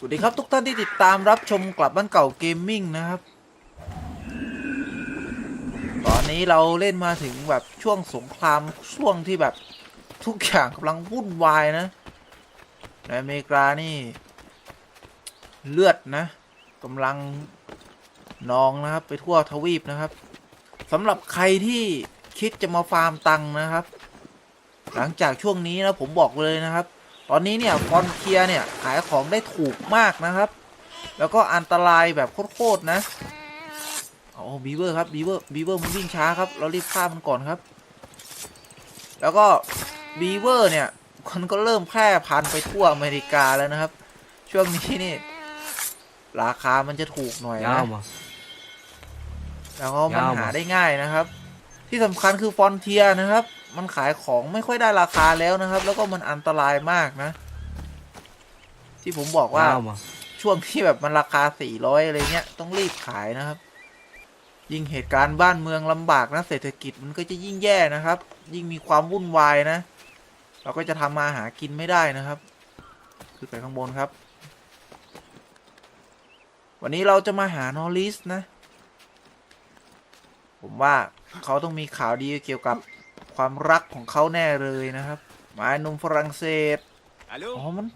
สวัสดีครับทุกท่านที่ติดตามรับชมกลับบ้านเก่าเกมมิ่งนะครับ ตอนนี้เราเล่นมาถึงแบบช่วงสงครามช่วงที่แบบทุกอย่างกำลังวุ่นวายนะ ในอเมริกานี่ เลือดนะกำลังนองนะครับ ไปทั่วทวีปนะครับสำหรับใครที่คิดจะมาฟาร์มตังค์นะครับ หลังจากช่วงนี้นะผมบอกเลยนะครับ ตอนนี้เนี่ยฟอนเคียเนี่ยขายของได้ถูกมากนะครับ แล้วก็อันตรายแบบโคตรๆนะโอ้บีเวอร์ครับบีเวอร์บีเวอร์มันวิ่งช้าครับ เรารีบฆ่ามันก่อนครับ แล้วก็บีเวอร์เนี่ยมันก็เริ่มแพร่พันธุ์ไปทั่วอเมริกาแล้วนะครับ ช่วงนี้นี่ ราคามันจะถูกหน่อยนะ Yama. แล้วก็มันยาวหาอะได้ง่ายนะครับ ที่สำคัญคือฟอนเทียนะครับ มันขายของไม่ค่อยได้ราคาแล้วนะครับ แล้วก็มันอันตรายมากนะ ที่ผมบอกว่า Yama. ช่วงที่แบบมันราคา400อะไรเงี้ย ต้องรีบขายนะครับ ยิ่งเหตุการณ์บ้านเมืองลำบากนะเศรษฐกิจมันก็จะยิ่งแย่นะครับ ยิ่งมีความวุ่นวายนะ เราก็จะทำมาหากินไม่ได้นะครับขึ้นไปข้างบนครับ วันนี้เราจะมาหานอริสนะ ผมว่าเขาต้องมีข่าวดีเกี่ยวกับ ความรักของเขาแน่เลยนะครับหมายหนุ่มฝรั่งเศส Allô อ๋อมัน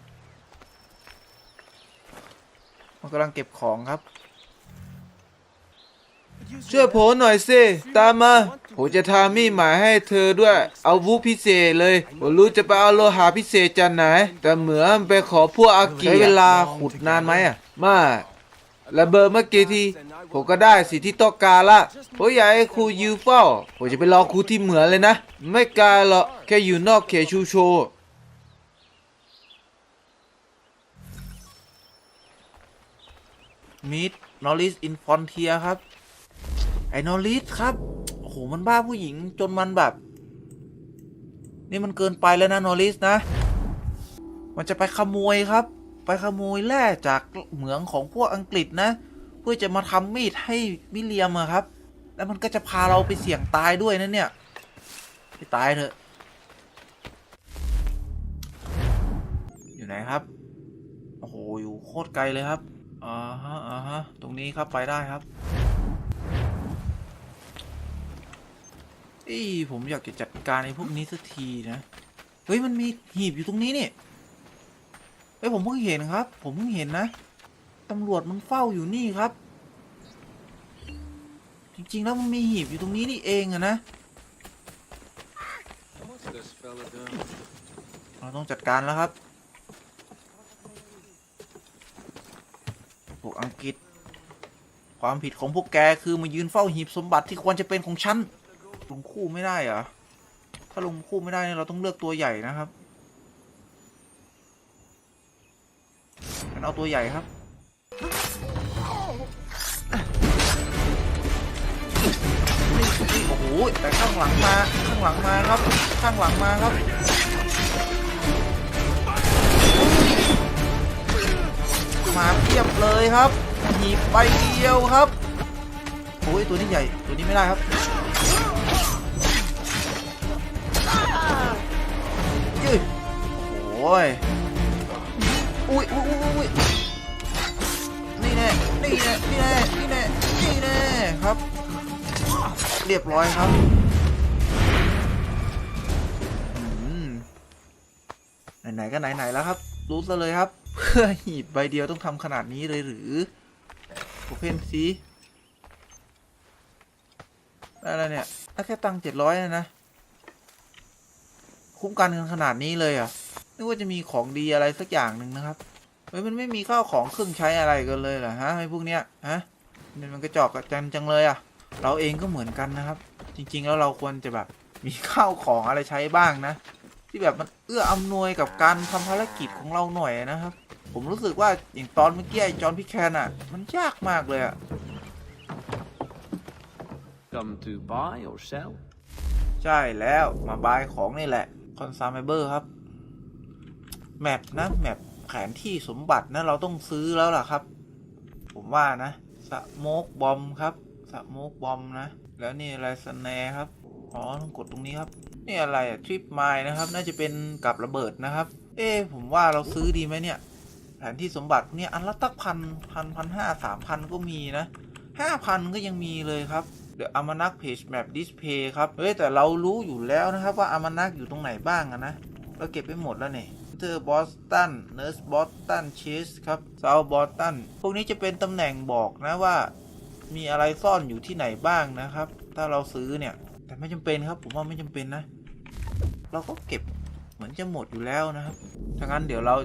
มันกำลังเก็บของครับ ช่วยผมหน่อยสิตามมาผมจะทำมีดหมายให้เธอด้วย เอาวุธพิเศษเลยผมรู้จะไปเอาโลหะพิเศษจากไหน แต่เหมือนไปขอพวกอากิใช้เวลาขุดนานไหมอะไมาระเบิดเมื่อกี้ทีผมก็ได้สิที่ต้องการละผมอยากให้ครูยืนเฝ้า ผมจะไปรอครูที่เหมือนเลยนะ ไม่ไกลหรอกแค่อยู่นอกเขตชูโชมิดนอริสอินฟอนเทียครับ ไอ้นอริสครับโอ้โหมันบ้าผู้หญิงจนมันแบบ นี่มันเกินไปแล้วนะนอริสนะ มันจะไปขโมยครับ ไปขโมยแร่จากเหมืองของพวกอังกฤษนะ เพื่อจะมาทำมีดให้วิเลียมอะครับ แล้วมันก็จะพาเราไปเสี่ยงตายด้วยนะเนี่ยไปตายเถอะ อยู่ไหนครับ โอ้โห อยู่โคตรไกลเลยครับ อ่าฮะ อ่าฮะ ตรงนี้ครับไปได้ครับอีผมอยากจะจัดการไอ้พวกนี้สักทีนะ เฮ้ย มันมีหีบอยู่ตรงนี้นี่ ฮ้ยผมเพิ่งเห็นครับ ผมเพิ่งเห็นนะตำรวจมันเฝ้าอยู่นี่ครับ จริงๆแล้วมันมีหีบอยู่ตรงนี้นี่เองอะนะเราต้องจัดการแล้วครับพวกอังกฤษ ความผิดของพวกแกคือมายืนเฝ้าหีบสมบัติที่ควรจะเป็นของฉันลงคู่ไม่ได้เหรอถ้าลงคู่ไม่ได้เราต้องเลือกตัวใหญ่นะครับันเอาตัวใหญ่ครับโอ้โหแต่ข้างหลังมาข้างหลังมาครับ ข้างหลังมาครับมาเทียบเลยครับหีบใบเดียวครับโอ้ยตัวนี้ใหญ่ตัวนี้ไม่ได้ครับยืดโอ้ย อุ้ยอุ้ยอุ้ยอุ้ยนี่แน่นี่แน่นี่แน่นี่แน่นี่แน่ครับ เรียบร้อยครับอืมไหนๆก็ไหนๆแล้วครับ รู้ซะเลยครับ เพื่อหีบใบเดียวต้องทำขนาดนี้เลยหรือโอเพนซีได้แล้วเนี่ยถ้าแค่ตังเจ็ดร้อยนะ คุ้มกันกันขนาดนี้เลยอะ นึกว่าจะมีของดีอะไรสักอย่างหนึ่งนะครับเฮ้ยมันไม่มีข้าวของเครื่องใช้อะไรกันเลยเหรอฮะไอ้พวกเนี้ยฮะนี่มันกระจอกกระจันจังเลยอะเราเองก็เหมือนกันนะครับ จริง ๆ แล้วเราควรจะแบบมีข้าวของอะไรใช้บ้างนะ ที่แบบมันเอื้ออำนวยกับการทำภารกิจของเราหน่อยนะครับ ผมรู้สึกว่าอย่างตอนเมื่อกี้ไอ้จอห์นพิแคนอะมันยากมากเลยอะ Come to buy or sell? ใช่แล้วมาบายของนี่แหละคอนซา m เบอร์ครับ แมปนะแมปแผนที่สมบัตินะเราต้องซื้อแล้วล่ะครับ ผมว่านะสโมกบอมครับสโมกบอมนะ แล้วนี่อะไรสแนร์ครับอ๋อต้องกดตรงนี้ครับนี่อะไรอะทริปไมล์นะครับ น่าจะเป็นกับระเบิดนะครับ เอ๊ผมว่าเราซื้อดีไหมเนี่ย แผนที่สมบัติเนี่ยอันละตักพันพันพันห้าสามพันก็มีนะห้าพันก็ยังมีเลยครับเดี๋ยวอามานักเพจแมปดิสเพย์ครับ เฮ้ย แต่เรารู้อยู่แล้วนะครับว่าอามานักอยู่ตรงไหนบ้างนะ เราเก็บไปหมดแล้วเนี่ย เทอร์บอสตันเนิร์สบอสตันเชสครับเซาบอสตันพวกนี้จะเป็นตำแหน่งบอกนะว่า มีอะไรซ่อนอยู่ที่ไหนบ้างนะครับ ถ้าเราซื้อเนี่ย แต่ไม่จำเป็นครับ ผมว่าไม่จำเป็นนะ เราก็เก็บเหมือนจะหมดอยู่แล้วนะครับถ้างั้นเดี๋ยวเรา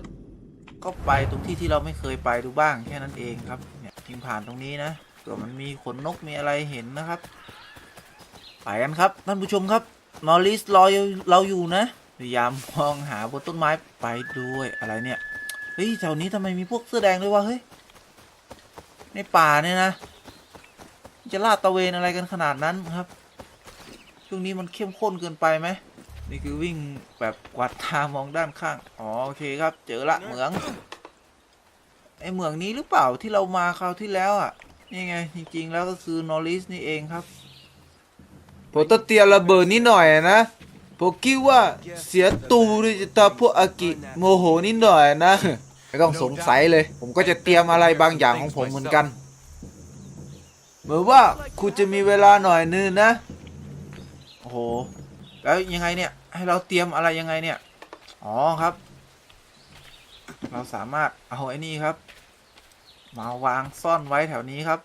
ก็ไปตรงที่ที่เราไม่เคยไปดูบ้างแค่นั้นเองครับเนี่ยทิ้งผ่านตรงนี้นะเผื่อมันมีขนนกมีอะไรเห็นนะครับ ไปกันครับท่านผู้ชมครับนอริสรอเราอยู่นะ พยายามมองหาบนต้นไม้ไปด้วยอะไรเนี่ยเฮ้ยแถวนี้ทำไมมีพวกเสื้อแดงด้วยวะเฮ้ยในป่าเนี่ยนะจะลาดตะเวนอะไรกันขนาดนั้นครับ ช่วงนี้มันเข้มข้นเกินไปไหมนี่คือวิ่งแบบกวาดตามองด้านข้างอ๋อโอเคครับ เจอละเหมืองไอเหมืองนี้หรือเปล่าที่เรามาคราวที่แล้วอะนี่ไงจริงๆแล้วก็คือนอริสนี่เองครับผมต้องเตรียมระเบิดนิดหน่อยนะ ผมคิดว่าเสียตูดิจะตาพวกอากิโมโหนิดหน่อยนะไม่ต้องสงสัยเลย ผมก็จะเตรียมอะไรบางอย่างของผมเหมือนกัน เหมือนว่าคุณจะมีเวลาหน่อยนึงนะ โอ้โห แล้วยังไงเนี่ย ให้เราเตรียมอะไรยังไงเนี่ย อ๋อครับ เราสามารถเอาไอ้นี่ครับ มาวางซ่อนไว้แถวนี้ครับ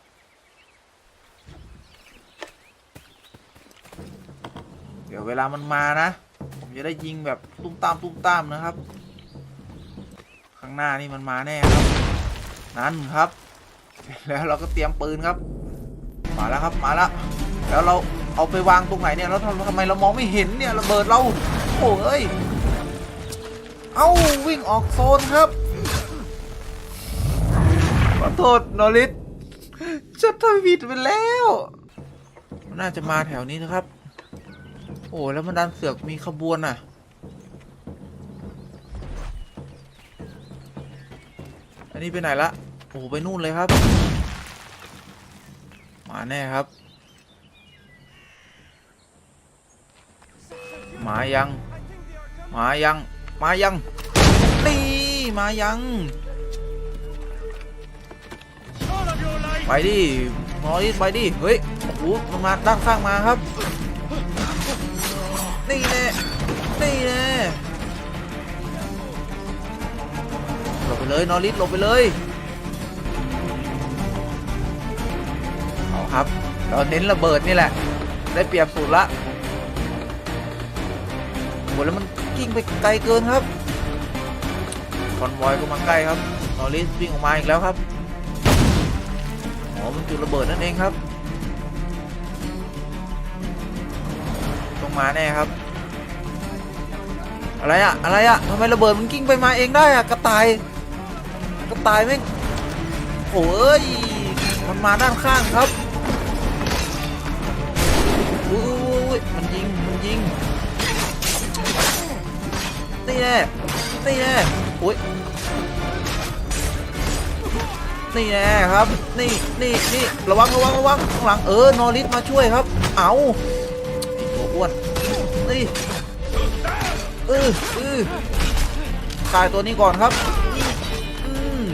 ดี๋ยวเวลามันมานะ ผมจะได้ยิงแบบตุ้มตามตุ้มตามนะครับ ข้างหน้านี่มันมาแน่ครับ นั่นครับ แล้วเราก็เตรียมปืนครับ มาแล้วครับมาแล้วแล้วเราเอาไปวางตรงไหนเนี่ยแล้วทำไมเรามองไม่เห็นเนี่ยระเบิดเราโอ้เอ้ยเอ้าวิ่งออกโซนครับขอโทษนอริสฉันทำผิดไปแล้ว น่าจะมาแถวนี้นะครับ โอ้แล้วมันดันเสือกมีขบวนอะ อันนี้ไปไหนละ โอ้ไปนู่นเลยครับ มาแน่ครับ มายัง มายัง มายังนี่มายัง ไปดิมอริสไปดิ เฮ้ย โอ้โหมันมาด้านข้างมาครับ นี่แน่นี่แน่หลบไปเลยนอริสหลบไปเลยเอาครับเราเน้นระเบิดนี่แหละ ได้เปรียบสุดละโหแล้วมันกิ้งไปไกลเกินครับคอนวอยก็มาใกล้ครับนอริสวิ่งออกมาอีกแล้วครับอ๋อมันจุดระเบิดนั่นเองครับ ต้องมาแน่ครับ อะไรอะอะไรอะทำไมระเบิดมันกิ้งไปมาเองได้อะกระต่ายกระต่ายแม่โอ้ยมันมาด้านข้างครับอุ้ยมันยิงมันยิงนี่แน่นี่แน่โอ้ยนี่แน่ครับ นี่นี่นี่ระวังระวังระวังข้างหลังเออนอริสมาช่วยครับ เอาไอตัวอ้วนนี่ ออเออตายตัวนี้ก่อนครับอืม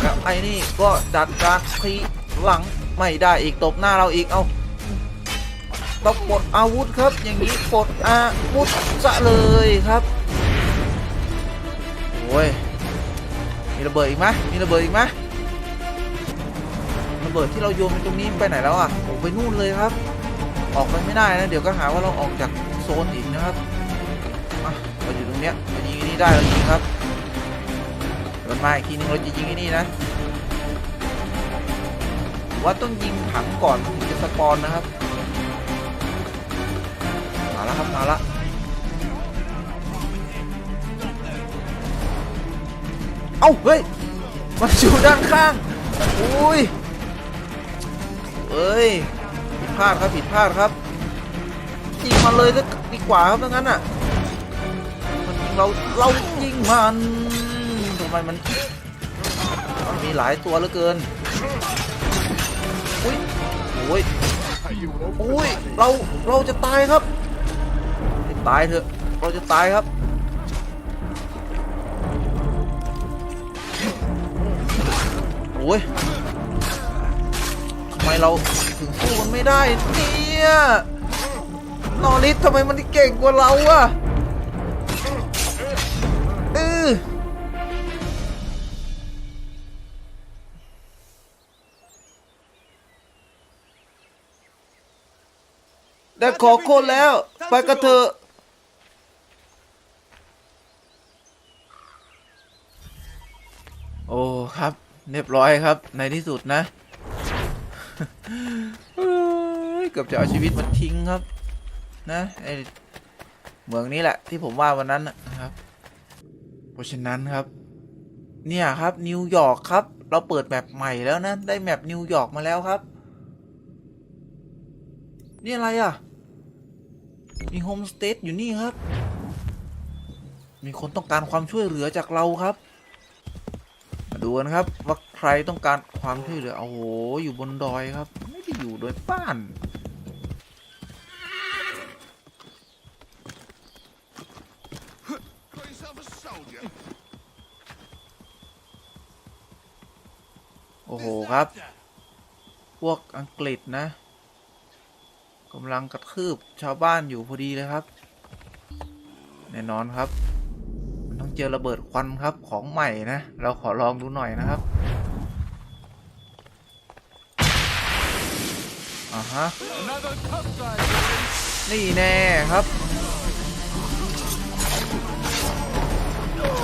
แล้วไอ้นี่ก็จัดการทีหลังไม่ได้อีกตบหน้าเราอีกเอาต้องปลดอาวุธครับ อย่างนี้ปลดอาวุธซะเลยครับโอ้ยมีระเบิดอีกไหมมีระเบิดอีกไหมระเบิดที่เราโยนไปตรงนี้ไปไหนแล้วอะโอ้ไปนู่นเลยครับ ออกไปไม่ได้นะเดี๋ยวก็หาว่าเราออกจากโซนอีกนะครับ เราอยู่ตรงเนี้ยเรายิงนี่ได้เรายิงครับเดี๋ยวมันมาอีกทีนึงเราจะยิงไอ้นี่นะว่าต้องยิงถังก่อนถึงจะสปอนนะครับมาแล้วครับมาละเอ้าเฮ้ยมันอยู่ด้านข้างอุ้ยเอ้ยผิดพลาดครับผิดพลาดครับยิงมาเลยก็ดีกว่าครับดังนั้นอะ เราเรายิงมันทำไมมันมันมีหลายตัวเหลือเกินอุ้ยโอ้ยโอ้ยเราเราจะตายครับตายเถอะเราจะตายครับโอ้ยทำไมเราถึงสู้มันไม่ได้เนี่ยนอริสทำไมมันเก่งกว่าเราอะ ได้ขอคนแล้ว ไปกันเถอะโอ้ครับ เรียบร้อยครับ ในที่สุดนะเกือบจะเอาชีวิตมาทิ้งครับ นะไอเมืองนี้แหละที่ผมว่าวันนั้นนะนะครับ เพราะฉะนั้นครับ เนี่ยครับนิวยอร์กครับ เราเปิดแมปใหม่แล้วนะ ได้แมปนิวยอร์กมาแล้วครับ นี่อะไรอะ มีโฮมสเต y อยู่นี่ครับ มีคนต้องการความช่วยเหลือจากเราครับ มาดูกันครับว่าใครต้องการความช่วยเหลือโอ้โหอยู่บนดอยครับ ไม่ได้อยู่โดยบ้านโอ้โหครับ พวกอังกฤษนะ กำลังกระทืบชาวบ้านอยู่พอดีเลยครับ แน่นอนครับ มันต้องเจอระเบิดควันครับของใหม่นะ เราขอลองดูหน่อยนะครับอ่าฮะนี่แน่ครับ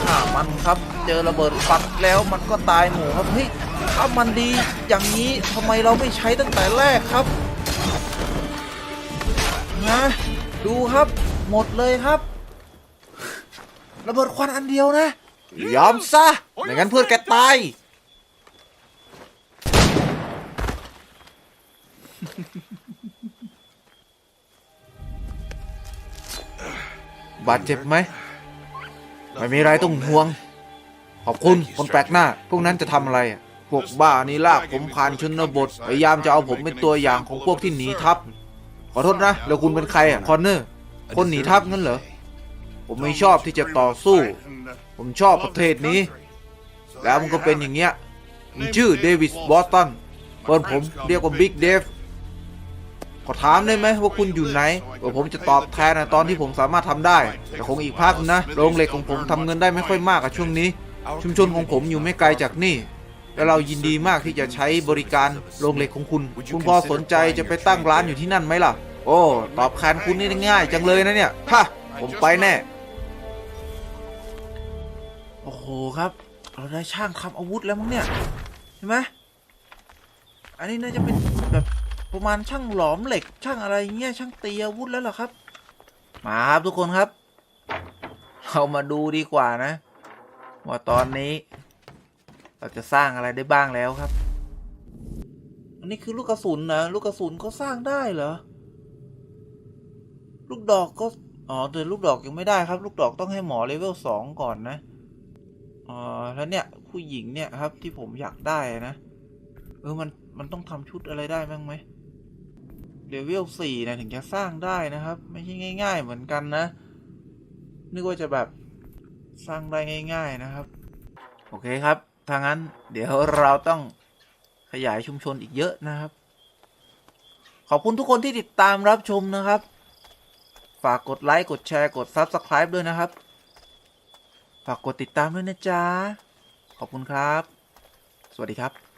ฆ่ามันครับ เจอระเบิดควันแล้วมันก็ตายหมู่ครับเฮ้ยถ้ามันดีอย่างนี้ทำไมเราไม่ใช้ตั้งแต่แรกครับ นะ ดูครับ หมดเลยครับ ระเบิดควันอันเดียวนะ ยอมซะไม่งั้นเพื่อนแกตาย บาดเจ็บไหม ไม่มีอะไรต้องห่วง ขอบคุณคนแปลกหน้า พวกนั้นจะทำอะไรอะพวกบ้านี้ลากผมผ่านชนบทพยายามจะเอาผมเป็นตัวอย่างของพวกที่หนีทัพ ขอโทษนะ แล้วคุณเป็นใครอะ คอนเนอร์ คนหนีทัพงั้นเหรอ ผมไม่ชอบที่จะต่อสู้ ผมชอบประเทศนี้ แล้วมันก็เป็นอย่างเงี้ยผมชื่อเดวิสบอสตันเพื่อนผมเรียกว่าบิ๊กเดฟขอถามได้ไหมว่าคุณอยู่ไหนว่าผมจะตอบแทนนะตอนที่ผมสามารถทำได้ แต่คงอีกภาคนะ โรงเหล็กของผมทำเงินได้ไม่ค่อยมากอะช่วงนี้ ชุมชนของผมอยู่ไม่ไกลจากนี่ และเรายินดีมากที่จะใช้บริการโรงเหล็กของคุณ คุณพอสนใจจะไปตั้งร้านอยู่ที่นั่นไหมล่ะ โอ้ ตอบแทนคุณนี่ง่ายจังเลยนะเนี่ยฮะผมไปแน่ โอ้โหครับ เราได้ช่างทำอาวุธแล้วมั้งเนี่ย เห็นไหมอันนี้น่าจะเป็นแบบประมาณช่างหลอมเหล็ก ช่างอะไรเงี้ยช่างตีอาวุธแล้วเหรอครับ มาครับทุกคนครับ เรามาดูดีกว่านะ ว่าตอนนี้ เราจะสร้างอะไรได้บ้างแล้วครับ อันนี้คือลูกกระสุนนะลูกกระสุนก็สร้างได้เหรอ ลูกดอกก็ อ๋อแต่ลูกดอกยังไม่ได้ครับ ลูกดอกต้องให้หมอเลเวลสองก่อนนะอ๋อแล้วเนี่ยผู้หญิงเนี่ยครับที่ผมอยากได้นะ เออมันมันต้องทำชุดอะไรได้บ้างไหมเลเวลสี่นะถึงจะสร้างได้นะครับ ไม่ใช่ง่าย ๆ เหมือนกันนะ นึกว่าจะแบบสร้างได้ง่าย ๆนะครับ โอเคครับ ถ้างั้น เดี๋ยวเราต้องขยายชุมชนอีกเยอะนะครับ ขอบคุณทุกคนที่ติดตามรับชมนะครับ ฝากกดไลค์ กดแชร์ กด Subscribe ด้วยนะครับ ฝากกดติดตามด้วยนะจ๊ะ ขอบคุณครับ สวัสดีครับ